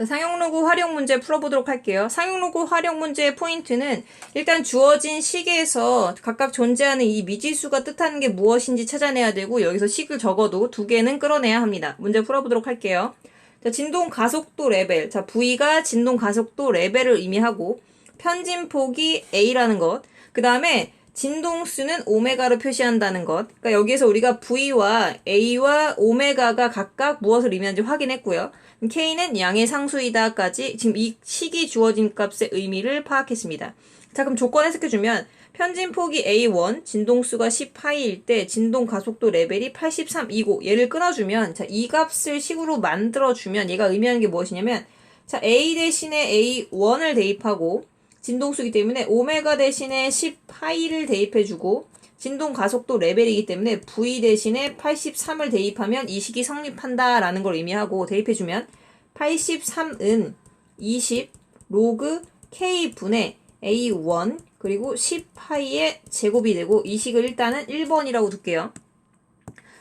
자, 상용로그 활용 문제 풀어보도록 할게요. 상용로그 활용 문제의 포인트는 일단 주어진 식에서 각각 존재하는 이 미지수가 뜻하는 게 무엇인지 찾아내야 되고 여기서 식을 적어도 두 개는 끌어내야 합니다. 문제 풀어보도록 할게요. 자, 진동 가속도 레벨. 자, V가 진동 가속도 레벨을 의미하고 편진폭이 A라는 것. 그 다음에 진동수는 오메가로 표시한다는 것. 그러니까 여기에서 우리가 V와 A와 오메가가 각각 무엇을 의미하는지 확인했고요. K는 양의 상수이다까지 지금 이 식이 주어진 값의 의미를 파악했습니다. 자, 그럼 조건 해석해주면 편진폭이 A1, 진동수가 10파이일 때 진동 가속도 레벨이 83이고 얘를 끊어주면 자, 이 값을 식으로 만들어주면 얘가 의미하는 게 무엇이냐면 자, A 대신에 A1을 대입하고 진동수기 때문에 오메가 대신에 10파이를 대입해주고 진동 가속도 레벨이기 때문에 V 대신에 83을 대입하면 이 식이 성립한다 라는 걸 의미하고 대입해주면 83은 20 로그 K분의 A1 그리고 10파이의 제곱이 되고 이 식을 일단은 1번이라고 둘게요.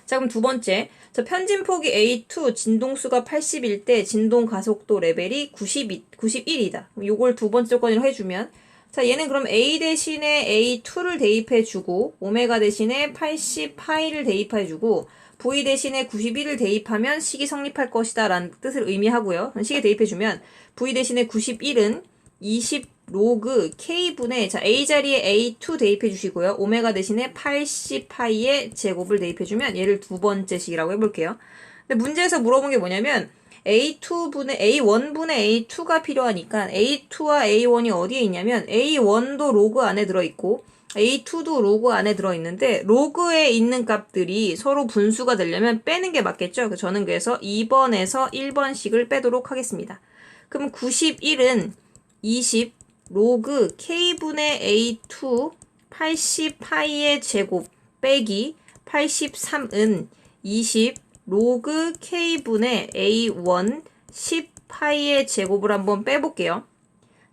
자, 그럼 두 번째. 자, 편진폭이 A2, 진동수가 80일 때 진동 가속도 레벨이 92, 91이다. 그럼 요걸 두 번째 조건으로 해주면 자, 얘는 그럼 A 대신에 A2를 대입해주고 오메가 대신에 80파이를 대입해주고 V 대신에 91을 대입하면 식이 성립할 것이다 라는 뜻을 의미하고요. 식에 대입해주면 V 대신에 91은 20 로그 K분의 자 A 자리에 A2 대입해 주시고요. 오메가 대신에 80파이의 제곱을 대입해 주면 얘를 두 번째 식이라고 해볼게요. 근데 문제에서 물어본 게 뭐냐면 A2분의 A1분의 A2가 필요하니까 A2와 A1이 어디에 있냐면 A1도 로그 안에 들어있고 A2도 로그 안에 들어있는데 로그에 있는 값들이 서로 분수가 되려면 빼는 게 맞겠죠? 저는 그래서 2번에서 1번식을 빼도록 하겠습니다. 그럼 91은 20 로그 K분의 A2 80파이의 제곱 빼기 83은 20 로그 K분의 A1 10파이의 제곱을 한번 빼볼게요.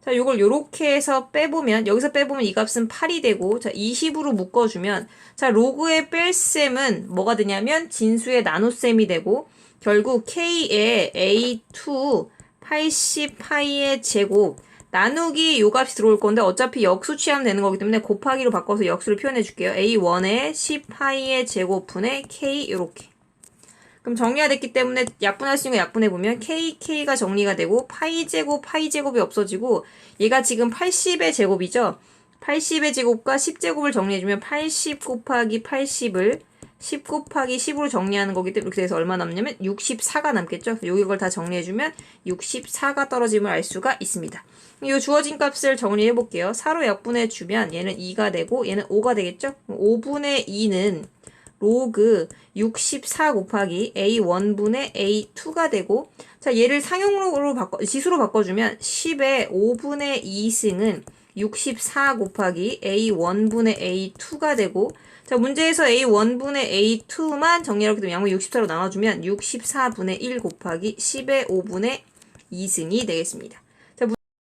자, 요걸 요렇게 해서 빼보면, 여기서 빼보면 이 값은 8이 되고, 자, 20으로 묶어주면, 자, 로그의 뺄셈은 뭐가 되냐면, 진수의 나눗셈이 되고, 결국 K의 A2 80파이의 제곱, 나누기 요 값이 들어올 건데 어차피 역수 취하면 되는 거기 때문에 곱하기로 바꿔서 역수를 표현해 줄게요. A1의 10파이의 제곱분의 K 요렇게. 그럼 정리가 됐기 때문에 약분할 수 있는 거 약분해 보면 K, K가 정리가 되고 파이 제곱, 파이 제곱이 없어지고 얘가 지금 80의 제곱이죠. 80의 제곱과 10제곱을 정리해주면 80 곱하기 80을 10 곱하기 10으로 정리하는 거기 때문에 이렇게 돼서 얼마 남냐면 64가 남겠죠. 여기 이걸 다 정리해주면 64가 떨어짐을 알 수가 있습니다. 이 주어진 값을 정리해 볼게요. 4로 약분해 주면 얘는 2가 되고 얘는 5가 되겠죠? 5분의 2는 로그 64 곱하기 A1분의 A2가 되고 자 얘를 상용으로 바꿔 지수로 바꿔주면 10의 5분의 2승은 64 곱하기 A1분의 A2가 되고 자 문제에서 A1분의 A2만 정리하게 되면 양을 64로 나눠주면 64분의 1 곱하기 10의 5분의 2승이 되겠습니다.